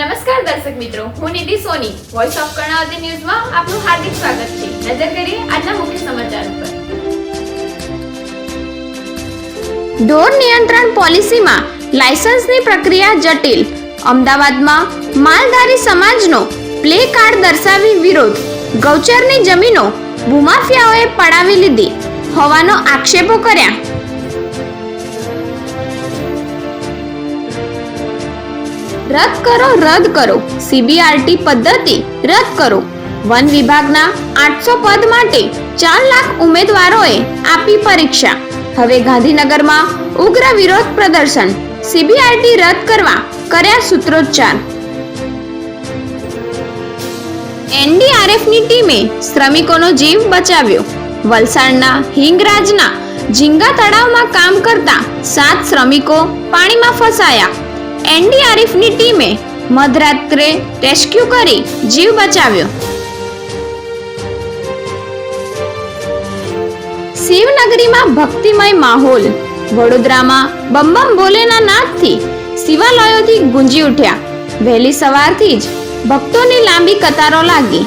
દર્શક મિત્રો, હું નિધિ સોની વોઇસ ઓફ કર્ણાવતી ન્યૂઝમાં આપનું હાર્દિક સ્વાગત છે. નજર કરીએ આજના મુખ્ય સમાચાર ઉપર ઢોર નિયંત્રણ પોલિસીમાં લાયસન્સની પ્રક્રિયા જટિલ. અમદાવાદમાં માલધારી સમાજનો પ્લે કાર્ડ દર્શાવી વિરોધ. ગૌચરની જમીનો ભૂમાફિયાઓએ પડાવી લીધી. હોવાનો આક્ષેપો કર્યા. રદ કરો રદ કરો. સીબીઆરટી પદ્ધતિ રદ કરો. વન વિભાગના આઠસો પદ માટે ચાર લાખ ઉમેદવારોએ આપી પરીક્ષા. હવે ગાંધીનગરમાં ઉગ્ર વિરોધ પ્રદર્શન. સીબીઆરટી રદ કરવા કર્યા સૂત્રોચ્ચાર. એનડીઆરએફની ટીમે શ્રમિકોનો જીવ બચાવ્યો. વલસાડના હિંગરાજના ઝીંગા તળાવમાં કામ કરતા સાત શ્રમિકો પાણીમાં ફસાયા. એનડીઆરએફની ટીમે મધરાત્રે રેસ્ક્યુ કરી જીવ બચાવ્યો. શિવનગરીમાં ભક્તિમય માહોલ. વડોદરામાં બમ્બમ બમ ભોલેના નાદથી શિવાલયોથી ગુંજી ઉઠ્યા. વહેલી સવારથી જ ભક્તોની લાંબી કતારો લાગી.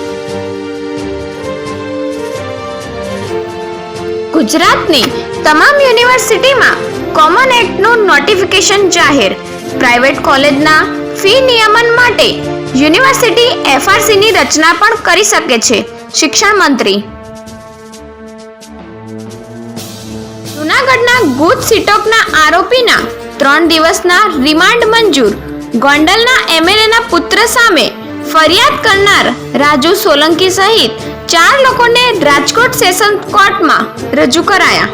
ગુજરાતની તમામ યુનિવર્સિટીમાં કોમન એક્ટનું નોટિફિકેશન જાહેર. પ્રાઇવેટ કોલેજના ફી નિયમન માટે યુનિવર્સિટી એફઆરસીની રચના પણ કરી શકે છે, શિક્ષણ મંત્રી. જૂનાગઢના ગુજ સિટોકના આરોપીના ત્રણ દિવસના રિમાન્ડ મંજૂર. ગોંડલના એમએલએના પુત્ર સામે ફરિયાદ કરનાર રાજુ સોલંકી સહિત ચાર લોકોને રાજકોટ સેશન કોર્ટમાં રજૂ કરાયા.